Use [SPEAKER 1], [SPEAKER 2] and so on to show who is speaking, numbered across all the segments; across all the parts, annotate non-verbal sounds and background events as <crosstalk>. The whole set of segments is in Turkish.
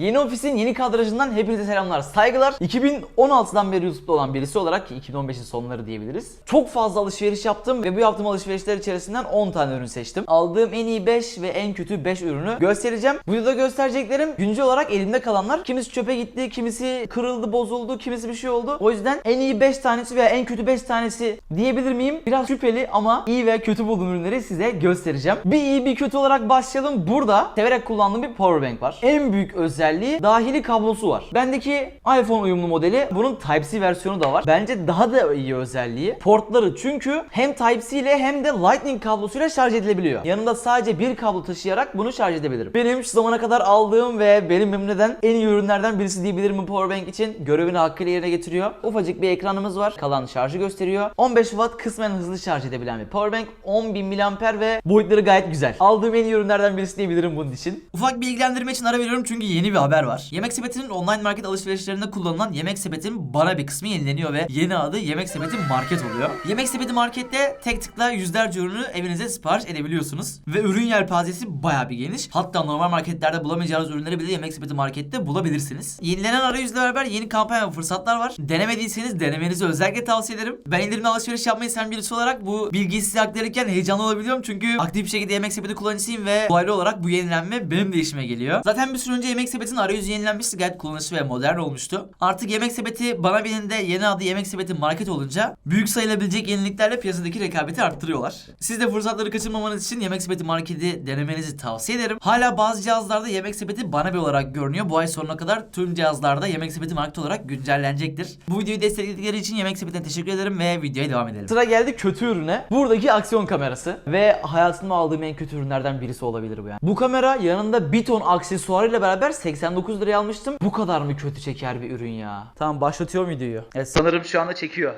[SPEAKER 1] Yeni ofisin yeni kadrajından hepinize selamlar, saygılar. 2016'dan beri YouTube'da olan birisi olarak ki 2015'in sonları diyebiliriz. Çok fazla alışveriş yaptım ve bu yaptığım alışverişler içerisinden 10 tane ürün seçtim. Aldığım en iyi 5 ve en kötü 5 ürünü göstereceğim. Bu videoda göstereceklerim güncel olarak elimde kalanlar. Kimisi çöpe gitti, kimisi kırıldı, bozuldu, kimisi bir şey oldu. O yüzden en iyi 5 tanesi veya en kötü 5 tanesi diyebilir miyim? Biraz şüpheli ama iyi ve kötü bulduğum ürünleri size göstereceğim. Bir iyi bir kötü olarak başlayalım. Burada severek kullandığım bir powerbank var. En büyük özelliği dahili kablosu var. Bendeki iPhone uyumlu modeli bunun Type-C versiyonu da var. Bence daha da iyi özelliği portları çünkü hem Type-C ile hem de Lightning kablosuyla şarj edilebiliyor. Yanında sadece bir kablo taşıyarak bunu şarj edebilirim. Benim şu zamana kadar aldığım ve benim memnun eden en iyi ürünlerden birisi diyebilirim bu powerbank için. Görevini hakkıyla yerine getiriyor. Ufacık bir ekranımız var. Kalan şarjı gösteriyor. 15 watt kısmen hızlı şarj edebilen bir powerbank. 10.000 mAh ve boyutları gayet güzel. Aldığım en iyi ürünlerden birisi diyebilirim bunun için. Ufak bilgilendirme için ara veriyorum çünkü yeni bir haber var. Yemek Sepeti'nin online market alışverişlerinde kullanılan Yemek Sepeti'nin bana bir kısmı yenileniyor ve yeni adı Yemek Sepeti Market oluyor. Yemek Sepeti Market'te tek tıkla yüzlerce ürünü evinize sipariş edebiliyorsunuz. Ve ürün yelpazesi bayağı bir geniş. Hatta normal marketlerde bulamayacağınız ürünleri bile Yemek Sepeti Market'te bulabilirsiniz. Yenilenen arayüzle beraber yeni kampanya ve fırsatlar var. Denemediyseniz denemenizi özellikle tavsiye ederim. Ben indirimli alışveriş yapmayı sen birisi olarak bu bilgiyi size aktarırken heyecanlı olabiliyorum. Çünkü aktif bir şekilde Yemek Sepeti kullanıcısıyım ve dolaylı olarak bu yenilenme benim de işime geliyor. Zaten bir süre önce Yemek Sepeti'nin arayüzü yenilenmişti. Gayet kullanışlı ve modern olmuştu. Artık Yemek Sepeti bana birinde yeni adı Yemek Sepeti Market olunca büyük sayılabilecek yeniliklerle piyasadaki rekabeti arttırıyorlar. Siz de fırsatları kaçırmamanız için Yemek Sepeti Market'i denemenizi tavsiye ederim. Hala bazı cihazlarda Yemek Sepeti bana bir olarak görünüyor. Bu ay sonuna kadar tüm cihazlarda Yemek Sepeti Market olarak güncellenecektir. Bu videoyu destekledikleri için Yemek Sepeti'ne teşekkür ederim ve videoya devam edelim. Sıra geldi kötü ürüne. Buradaki aksiyon kamerası ve hayatımda aldığım en kötü ürünlerden birisi olabilir bu yani. Bu kamera yanında bir ton aksesuarıyla beraber 89 liraya almıştım. Bu kadar mı kötü çeker bir ürün ya? Tamam başlatıyorum videoyu. Evet sanırım şu anda çekiyor.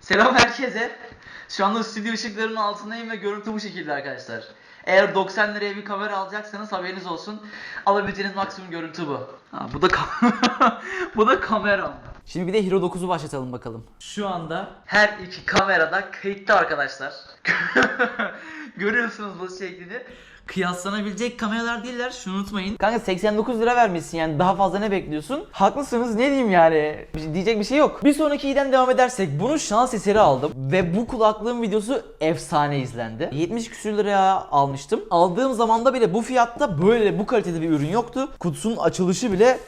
[SPEAKER 1] Selam herkese. Şu anda stüdyo ışıklarının altındayım ve görüntü bu şekilde arkadaşlar. Eğer 90 liraya bir kamera alacaksanız haberiniz olsun. Alabileceğiniz maksimum görüntü bu. Ha, bu da <laughs> bu da kameram. Şimdi bir de Hero 9'u başlatalım bakalım. Şu anda her iki kamerada kayıtta arkadaşlar. <laughs> Görüyorsunuz bu şeklini. Kıyaslanabilecek kameralar değiller şunu unutmayın. Kanka 89 lira vermişsin yani daha fazla ne bekliyorsun? Haklısınız ne diyeyim yani Bir- diyecek bir şey yok. Bir sonraki iyiden devam edersek bunu şans eseri aldım ve bu kulaklığın videosu efsane izlendi. 70 küsür liraya almıştım. Aldığım zamanda bile bu fiyatta böyle bu kalitede bir ürün yoktu. Kutusunun açılışı bile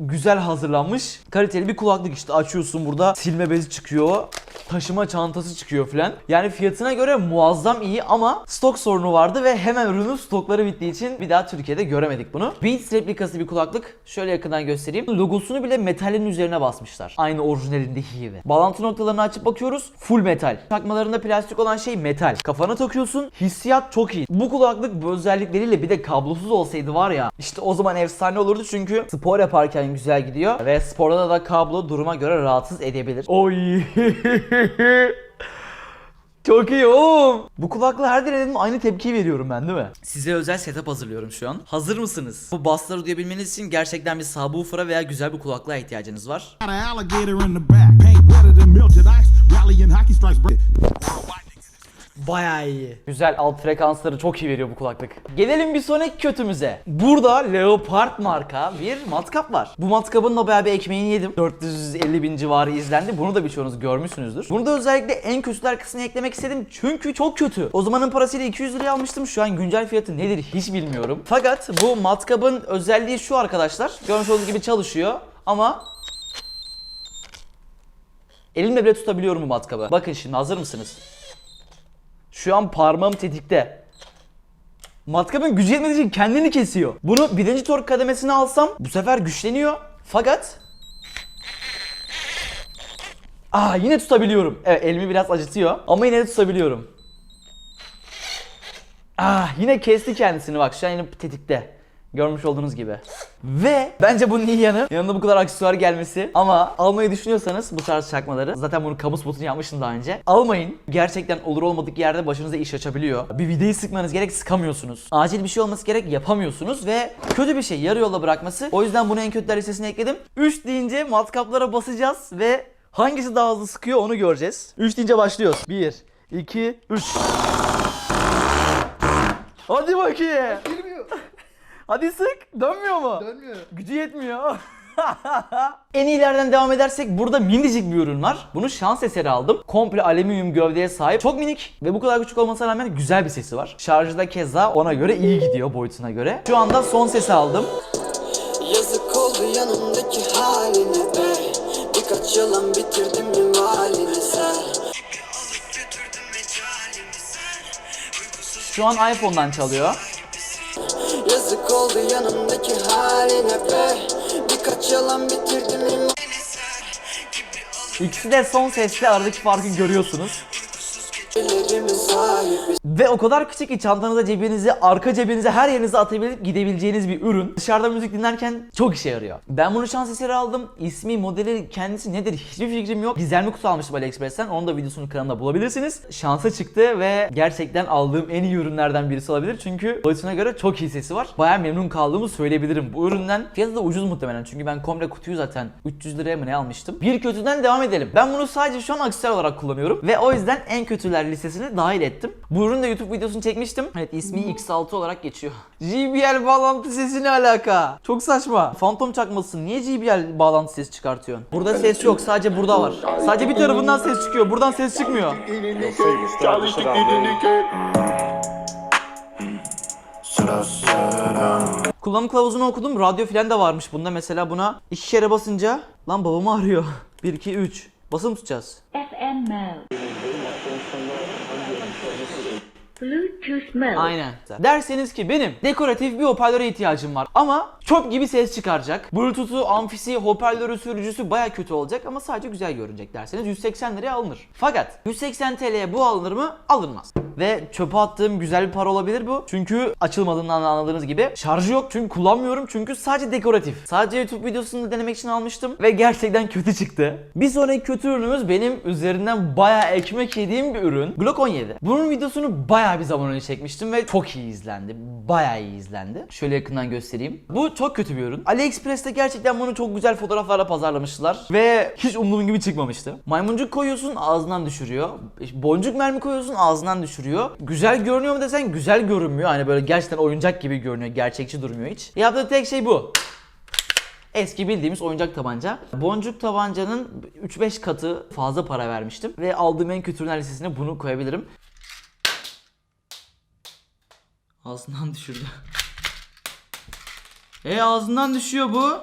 [SPEAKER 1] güzel hazırlanmış. Kaliteli bir kulaklık işte açıyorsun burada silme bezi çıkıyor. Taşıma çantası çıkıyor filan. Yani fiyatına göre muazzam iyi ama stok sorunu vardı ve hemen ürünün stokları bittiği için bir daha Türkiye'de göremedik bunu. Beats replikası bir kulaklık. Şöyle yakından göstereyim. Logosunu bile metalin üzerine basmışlar. Aynı orijinalindeki gibi. Bağlantı noktalarını açıp bakıyoruz. Full metal. Takmalarında plastik olan şey metal. Kafana takıyorsun. Hissiyat çok iyi. Bu kulaklık bu özellikleriyle bir de kablosuz olsaydı var ya işte o zaman efsane olurdu çünkü spor yaparken güzel gidiyor ve sporda da kablo duruma göre rahatsız edebilir. Oy. <laughs> <laughs> Çok iyi oğlum. Bu kulaklığı her denedim aynı tepkiyi veriyorum ben değil mi? Size özel setup hazırlıyorum şu an. Hazır mısınız? Bu bassları duyabilmeniz için gerçekten bir subwoofer'a veya güzel bir kulaklığa ihtiyacınız var. Bayağı iyi. Güzel alt frekansları çok iyi veriyor bu kulaklık. Gelelim bir sonraki kötümüze. Burada Leopard marka bir matkap var. Bu matkabın da bayağı bir ekmeğini yedim. 450 bin civarı izlendi. Bunu da birçoğunuz görmüşsünüzdür. Bunu da özellikle en kötüler kısmına eklemek istedim. Çünkü çok kötü. O zamanın parasıyla 200 liraya almıştım. Şu an güncel fiyatı nedir hiç bilmiyorum. Fakat bu matkabın özelliği şu arkadaşlar. Görmüş olduğunuz gibi çalışıyor. Ama elimle bile tutabiliyorum bu matkabı. Bakın şimdi hazır mısınız? Şu an parmağım tetikte. Matkapın gücü yetmediği için kendini kesiyor. Bunu birinci tork kademesine alsam bu sefer güçleniyor. Fakat Aa yine tutabiliyorum. Evet elimi biraz acıtıyor ama yine de tutabiliyorum. Ah yine kesti kendisini bak şu an yine tetikte. Görmüş olduğunuz gibi. Ve bence bunun iyi yanı yanında bu kadar aksesuar gelmesi. Ama almayı düşünüyorsanız bu tarz çakmaları zaten bunu kamu spotunu yapmıştım daha önce. Almayın. Gerçekten olur olmadık yerde başınıza iş açabiliyor. Bir videoyu sıkmanız gerek sıkamıyorsunuz. Acil bir şey olması gerek yapamıyorsunuz ve kötü bir şey yarı yolda bırakması. O yüzden bunu en kötüler listesine ekledim. 3 deyince matkaplara basacağız ve hangisi daha hızlı sıkıyor onu göreceğiz. 3 deyince başlıyoruz. 1 2 3 Hadi bakayım. Hadi sık. Dönmüyor mu?
[SPEAKER 2] Dönmüyor.
[SPEAKER 1] Gücü yetmiyor. <laughs> en iyilerden devam edersek burada minicik bir ürün var. Bunu şans eseri aldım. Komple alüminyum gövdeye sahip. Çok minik ve bu kadar küçük olmasına rağmen güzel bir sesi var. Şarjı da keza ona göre iyi gidiyor boyutuna göre. Şu anda son sesi aldım.
[SPEAKER 3] Yazık oldu yanımdaki haline be Birkaç yalan bitirdim halini sen
[SPEAKER 1] Şu an iPhone'dan çalıyor.
[SPEAKER 3] Oldu yanımdaki haline be Birkaç yalan bitirdim
[SPEAKER 1] İkisi de son sesle aradaki farkı görüyorsunuz. Ve o kadar küçük ki çantanıza, cebinize, arka cebinize, her yerinize atabilip gidebileceğiniz bir ürün. Dışarıda müzik dinlerken çok işe yarıyor. Ben bunu şans eseri aldım. İsmi, modeli, kendisi nedir hiçbir fikrim yok. Gizemli kutu almıştım AliExpress'ten. Onun da videosunu kanalımda bulabilirsiniz. Şansa çıktı ve gerçekten aldığım en iyi ürünlerden birisi olabilir. Çünkü boyutuna göre çok iyi sesi var. Baya memnun kaldığımı söyleyebilirim bu üründen. Fiyatı da ucuz muhtemelen. Çünkü ben komple kutuyu zaten 300 liraya mı ne almıştım. Bir kötüden devam edelim. Ben bunu sadece şu an aksesuar olarak kullanıyorum. Ve o yüzden en kötüler listesine dahil ettim. Bu ürünün de YouTube videosunu çekmiştim. Evet ismi X6 olarak geçiyor. JBL bağlantı sesi ne alaka? Çok saçma. Fantom çakması niye JBL bağlantı sesi çıkartıyorsun? Burada ses yok sadece burada var. Sadece bir tarafından ses çıkıyor. Buradan ses çıkmıyor. Kullanım kılavuzunu okudum. Radyo filan da varmış bunda. Mesela buna iki kere basınca lan babamı arıyor. 1 <laughs> 2 3. Basım tutacağız.
[SPEAKER 4] FM mode.
[SPEAKER 1] Aynen. Derseniz ki benim dekoratif bir hoparlöre ihtiyacım var ama çöp gibi ses çıkaracak. Bluetooth'u, amfisi, hoparlörü, sürücüsü baya kötü olacak ama sadece güzel görünecek derseniz 180 liraya alınır. Fakat 180 TL'ye bu alınır mı? Alınmaz. Ve çöpe attığım güzel bir para olabilir bu. Çünkü açılmadığından anladığınız gibi şarjı yok çünkü kullanmıyorum çünkü sadece dekoratif. Sadece YouTube videosunu denemek için almıştım ve gerçekten kötü çıktı. Bir sonraki kötü ürünümüz benim üzerinden baya ekmek yediğim bir ürün. Glock 17. Bunun videosunu baya bir zaman önce çekmiştim ve çok iyi izlendi. Baya iyi izlendi. Şöyle yakından göstereyim. Bu çok kötü bir ürün. AliExpress'te gerçekten bunu çok güzel fotoğraflarla pazarlamışlar ve hiç umduğum gibi çıkmamıştı. Maymuncuk koyuyorsun ağzından düşürüyor. Boncuk mermi koyuyorsun ağzından düşürüyor. Güzel görünüyor mu desen güzel görünmüyor. Hani böyle gerçekten oyuncak gibi görünüyor. Gerçekçi durmuyor hiç. Yaptığı tek şey bu. Eski bildiğimiz oyuncak tabanca. Boncuk tabancanın 3-5 katı fazla para vermiştim. Ve aldığım en kötü listesine bunu koyabilirim. Ağzından düşürdü. <laughs> E ağzından düşüyor bu.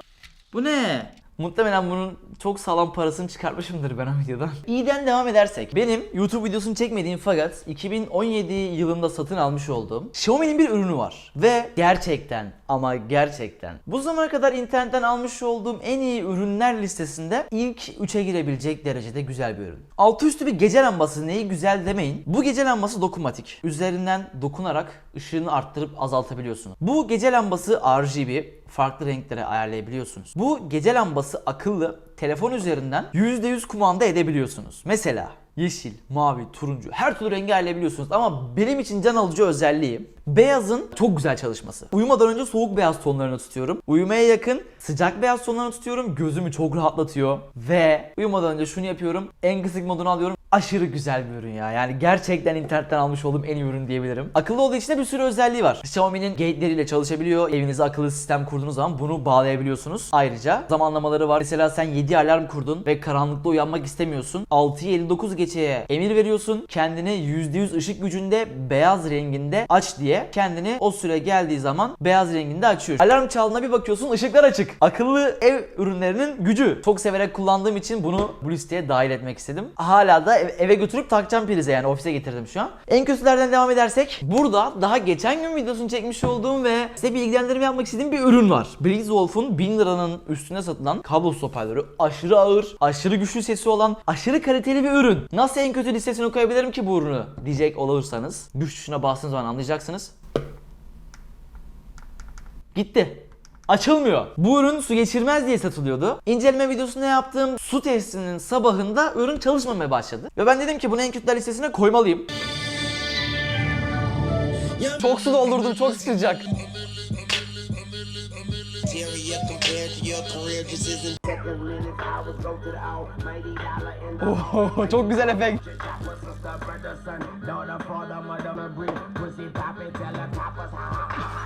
[SPEAKER 1] Bu ne? Muhtemelen bunun çok sağlam parasını çıkartmışımdır ben o videodan. <laughs> İyiden devam edersek. Benim YouTube videosunu çekmediğim fakat 2017 yılında satın almış olduğum Xiaomi'nin bir ürünü var. Ve gerçekten ama gerçekten bu zamana kadar internetten almış olduğum en iyi ürünler listesinde ilk 3'e girebilecek derecede güzel bir ürün. Altı üstü bir gece lambası neyi güzel demeyin. Bu gece lambası dokunmatik. Üzerinden dokunarak ışığını arttırıp azaltabiliyorsunuz. Bu gece lambası RGB farklı renklere ayarlayabiliyorsunuz. Bu gece lambası akıllı telefon üzerinden %100 kumanda edebiliyorsunuz. Mesela yeşil, mavi, turuncu her türlü rengi ayarlayabiliyorsunuz ama benim için can alıcı özelliği beyazın çok güzel çalışması. Uyumadan önce soğuk beyaz tonlarını tutuyorum. Uyumaya yakın sıcak beyaz tonlarını tutuyorum. Gözümü çok rahatlatıyor. Ve uyumadan önce şunu yapıyorum. En kısık modunu alıyorum. Aşırı güzel bir ürün ya. Yani gerçekten internetten almış olduğum en iyi ürün diyebilirim. Akıllı olduğu için de bir sürü özelliği var. Xiaomi'nin gate'leriyle çalışabiliyor. Evinize akıllı sistem kurduğunuz zaman bunu bağlayabiliyorsunuz. Ayrıca zamanlamaları var. Mesela sen 7 alarm kurdun ve karanlıkta uyanmak istemiyorsun. 6'yı 59 geçeye emir veriyorsun. Kendini %100 ışık gücünde beyaz renginde aç diye kendini o süre geldiği zaman beyaz renginde açıyor. Alarm çaldığına bir bakıyorsun ışıklar açık. Akıllı ev ürünlerinin gücü. Çok severek kullandığım için bunu bu listeye dahil etmek istedim. Hala da ev- eve götürüp takacağım prize yani ofise getirdim şu an. En kötülerden devam edersek burada daha geçen gün videosunu çekmiş olduğum ve size bilgilendirme yapmak istediğim bir ürün var. Blitzwolf'un 1000 liranın üstüne satılan kablosuz hoparlörü. Aşırı ağır, aşırı güçlü sesi olan, aşırı kaliteli bir ürün. Nasıl en kötü listesine koyabilirim ki bu ürünü diyecek olursanız güç tuşuna bastığınız zaman anlayacaksınız. Gitti. Açılmıyor. Bu ürün su geçirmez diye satılıyordu. İnceleme videosunda yaptığım su testinin sabahında ürün çalışmamaya başladı. Ve ben dedim ki bunu en kötüler listesine koymalıyım. Çok su doldurdum, çok sıcak. Oh, çok güzel efekt.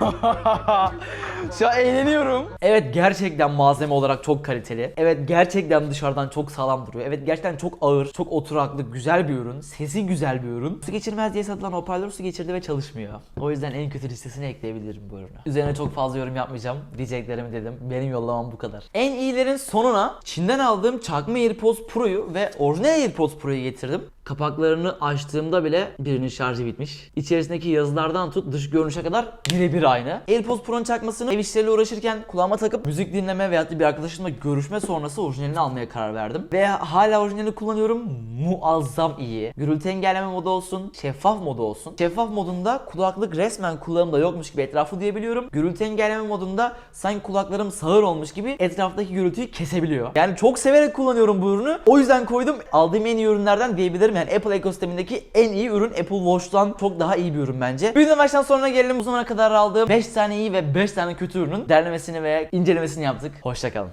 [SPEAKER 1] <laughs> Şu an eğleniyorum. Evet gerçekten malzeme olarak çok kaliteli. Evet gerçekten dışarıdan çok sağlam duruyor. Evet gerçekten çok ağır, çok oturaklı, güzel bir ürün. Sesi güzel bir ürün. Su geçirmez diye satılan hoparlör su geçirdi ve çalışmıyor. O yüzden en kötü listesine ekleyebilirim bu ürünü. Üzerine çok fazla yorum yapmayacağım. Diyeceklerimi dedim. Benim yollamam bu kadar. En iyilerin sonuna Çin'den aldığım çakma AirPods Pro'yu ve orijinal AirPods Pro'yu getirdim. Kapaklarını açtığımda bile birinin şarjı bitmiş. İçerisindeki yazılardan tut dış görünüşe kadar birebir aynı. AirPods Pro'nun çakmasını ev işleriyle uğraşırken kulağıma takıp müzik dinleme veya bir arkadaşımla görüşme sonrası orijinalini almaya karar verdim. Ve hala orijinalini kullanıyorum. Muazzam iyi. Gürültü engelleme modu olsun, şeffaf modu olsun. Şeffaf modunda kulaklık resmen kulağımda yokmuş gibi etrafı duyabiliyorum. Gürültü engelleme modunda sanki kulaklarım sağır olmuş gibi etraftaki gürültüyü kesebiliyor. Yani çok severek kullanıyorum bu ürünü. O yüzden koydum. Aldığım en iyi ürünlerden diyebilirim. Yani Apple ekosistemindeki en iyi ürün Apple Watch'tan çok daha iyi bir ürün bence. Videonun baştan sonuna gelelim. Bu zamana kadar aldığım 5 tane iyi ve 5 tane kötü ürünün derlemesini ve incelemesini yaptık. Hoşçakalın.